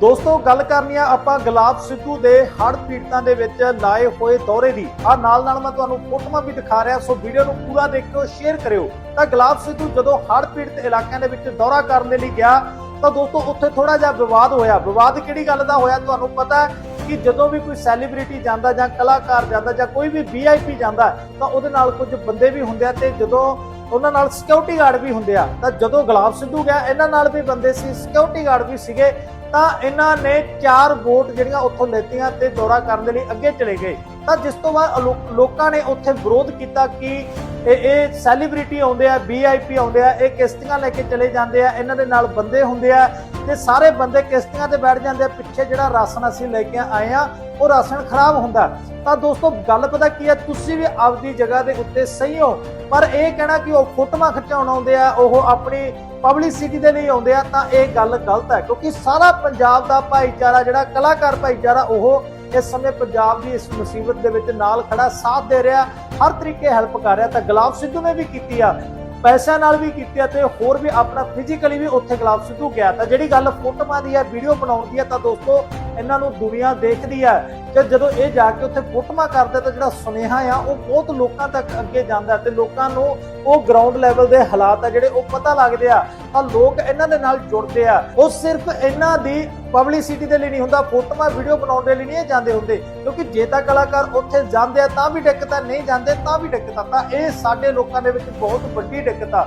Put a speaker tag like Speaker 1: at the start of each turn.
Speaker 1: ਦੋਸਤੋ, ਗੱਲ ਕਰਨੀ ਆ ਆਪਾਂ ਗੁਲਾਬ ਸਿੱਧੂ ਦੇ ਹੜ੍ਹ ਪੀੜਤਾਂ ਦੇ ਵਿੱਚ ਲਾਏ ਹੋਏ ਦੌਰੇ ਦੀ। ਆ ਨਾਲ ਨਾਲ ਮੈਂ ਤੁਹਾਨੂੰ ਫੋਟੋਆਂ ਵੀ ਦਿਖਾ ਰਿਹਾ, ਸੋ ਵੀਡੀਓ ਨੂੰ ਪੂਰਾ ਦੇਖਿਓ, ਸ਼ੇਅਰ ਕਰਿਓ। ਤਾਂ ਗੁਲਾਬ ਸਿੱਧੂ ਜਦੋਂ ਹੜ੍ਹ ਪੀੜਤ ਇਲਾਕਿਆਂ ਦੇ ਵਿੱਚ ਦੌਰਾ ਕਰਨ ਦੇ ਲਈ ਗਿਆ, ਤਾਂ ਦੋਸਤੋ, ਉੱਥੇ ਥੋੜਾ ਜਿਹਾ ਵਿਵਾਦ ਹੋਇਆ। ਵਿਵਾਦ ਕਿਹੜੀ ਗੱਲ ਦਾ ਹੋਇਆ ਤੁਹਾਨੂੰ ਪਤਾ ਕਿ ਜਦੋਂ ਵੀ ਕੋਈ ਸੈਲੀਬ੍ਰਿਟੀ ਜਾਂਦਾ ਜਾਂ ਕਲਾਕਾਰ ਜਾਂਦਾ ਜਾਂ ਕੋਈ ਵੀ ਵੀਆਈਪੀ ਜਾਂਦਾ, ਤਾਂ ਉਹਦੇ ਨਾਲ ਕੁਝ ਬੰਦੇ ਵੀ ਹੁੰਦੇ ਆ ਤੇ ਜਦੋਂ ਉਹਨਾਂ ਨਾਲ ਸਿਕਿਉਰਿਟੀ ਗਾਰਡ ਵੀ ਹੁੰਦੇ ਆ। ਤਾਂ ਜਦੋਂ ਗੁਲਾਬ ਸਿੱਧੂ ਗਿਆ, ਇਹਨਾਂ ਨਾਲ ਵੀ ਬੰਦੇ ਸੀ ਸਿਕਿਉਰਿਟੀ ਗਾਰਡ ਵੀ ਸੀਗੇ। ਤਾਂ ਇਹਨਾਂ ਨੇ ਚਾਰ ਵੋਟ ਜਿਹੜੀਆਂ ਉੱਥੋਂ ਲੈਤੀਆਂ ਤੇ ਦੌਰਾ ਕਰਨ ਦੇ ਲਈ ਅੱਗੇ ਚਲੇ ਗਏ। ਤਾਂ ਜਿਸ ਤੋਂ ਬਾਅਦ ਲੋ- ਲੋਕਾਂ ਨੇ ਉੱਥੇ ਵਿਰੋਧ ਕੀਤਾ ਕਿ ਇਹ ਇਹ ਸੈਲੀਬ੍ਰਿਟੀ ਆਉਂਦੇ ਆ ਵੀਆਈਪੀ ਆਉਂਦੇ ਆ, ਇਹ ਕਿਸ਼ਤੀਆਂ ਲੈ ਕੇ ਚਲੇ ਜਾਂਦੇ ਆ, ਇਹਨਾਂ ਦੇ ਨਾਲ ਬੰਦੇ ਹੁੰਦੇ ਆ। ਤੇ ਸਾਰੇ ਬੰਦੇ ਕਿਸ਼ਤੀਆਂ ਤੇ ਬੈਠ ਜਾਂਦੇ ਪਿੱਛੇ ਜਿਹੜਾ ਰਾਸ਼ਨ ਅਸੀਂ ਲੈ ਕੇ ਆਏ ਆ, ਉਹ ਰਾਸ਼ਨ ਖਰਾਬ ਹੁੰਦਾ। ਤਾਂ ਦੋਸਤੋ, ਗੱਲ ਪਤਾ ਕੀ ਹੈ ਤੁਸੀਂ ਵੀ ਆਪਦੀ ਜਗ੍ਹਾ ਦੇ ਉੱਤੇ ਸਹੀ ਹੋ। ਪਰ ਇਹ ਕਹਿਣਾ ਕਿ ਉਹ ਫੋਟੋਆਂ ਖਿਚਾਉਣ ਆਉਂਦੇ ਆ, ਉਹ ਆਪਣੀ ਪਬਲਿਸਿਟੀ ਦੇ ਲਈ ਆਉਂਦੇ ਆ, ਤਾਂ ਇਹ ਗੱਲ ਗਲਤ ਹੈ। ਕਿਉਂਕਿ ਸਾਰਾ ਪੰਜਾਬ ਦਾ ਭਾਈਚਾਰਾ, ਜਿਹੜਾ ਕਲਾਕਾਰ ਭਾਈਚਾਰਾ, ਉਹ ਇਸ ਸਮੇਂ ਪੰਜਾਬ ਦੀ ਇਸ ਮੁਸੀਬਤ ਦੇ ਵਿੱਚ ਨਾਲ ਖੜਾ, ਸਾਥ ਦੇ ਰਿਹਾ, ਹਰ ਤਰੀਕੇ ਹੈਲਪ ਕਰ ਰਿਹਾ। ਤਾਂ ਗੁਲਾਬ ਸਿੱਧੂ ਨੇ ਵੀ ਕੀਤੀ ਆ। ਪੈਸਿਆਂ ਨਾਲ ਵੀ ਕੀਤੀ ਆ ਤੇ ਹੋਰ ਵੀ ਆਪਣਾ ਫਿਜ਼ੀਕਲੀ ਵੀ ਉੱਥੇ ਗੁਲਾਬ ਸਿੱਧੂ ਗਿਆ ਤਾਂ ਜਿਹੜੀ ਗੱਲ ਫੋਟੋਆਂ ਦੀ ਹੈ ਵੀਡੀਓ ਬਣਾਉਣ ਦੀ ਹੈ ਤਾਂ ਦੋਸਤੋ ਇਹਨਾਂ ਨੂੰ ਦੁਨੀਆ ਦੇਖਦੀ ਆ ਤੇ ਜਦੋਂ ਇਹ ਜਾ ਕੇ ਉੱਥੇ ਫੋਟੋਆਂ ਕਰਦੇ ਤਾਂ ਜਿਹੜਾ ਸੁਨੇਹਾ ਆ, ਉਹ ਬਹੁਤ ਲੋਕਾਂ ਤੱਕ ਅੱਗੇ ਜਾਂਦਾ ਤੇ ਲੋਕਾਂ ਨੂੰ ਉਹ ਗਰਾਊਂਡ ਲੈਵਲ ਦੇ ਹਾਲਾਤ ਆ ਜਿਹੜੇ ਉਹ ਪਤਾ ਲੱਗਦੇ ਆ, ਤਾਂ ਲੋਕ ਇਹਨਾਂ ਦੇ ਨਾਲ ਜੁੜਦੇ ਆ। ਉਹ ਸਿਰਫ ਇਹਨਾਂ ਦੀ ਪਬਲਿਸਿਟੀ ਦੇ ਲਈ ਨਹੀਂ ਹੁੰਦਾ, ਫੋਟੋਆਂ ਵੀਡੀਓ ਬਣਾਉਣ ਦੇ ਲਈ ਨਹੀਂ ਜਾਂਦੇ ਹੁੰਦੇ, ਕਿਉਂਕਿ ਜੇ ਤਾਂ ਕਲਾਕਾਰ ਉੱਥੇ ਜਾਂਦੇ ਆ ਤਾਂ ਵੀ ਦਿੱਕਤ ਆ ਨਹੀਂ ਜਾਂਦੇ ਤਾਂ ਵੀ ਦਿੱਕਤ, ਤਾਂ ਇਹ ਸਾਡੇ ਲੋਕਾਂ ਦੇ ਵਿੱਚ ਬਹੁਤ ਵੱਡੀ ਦਿੱਕਤ ਆ।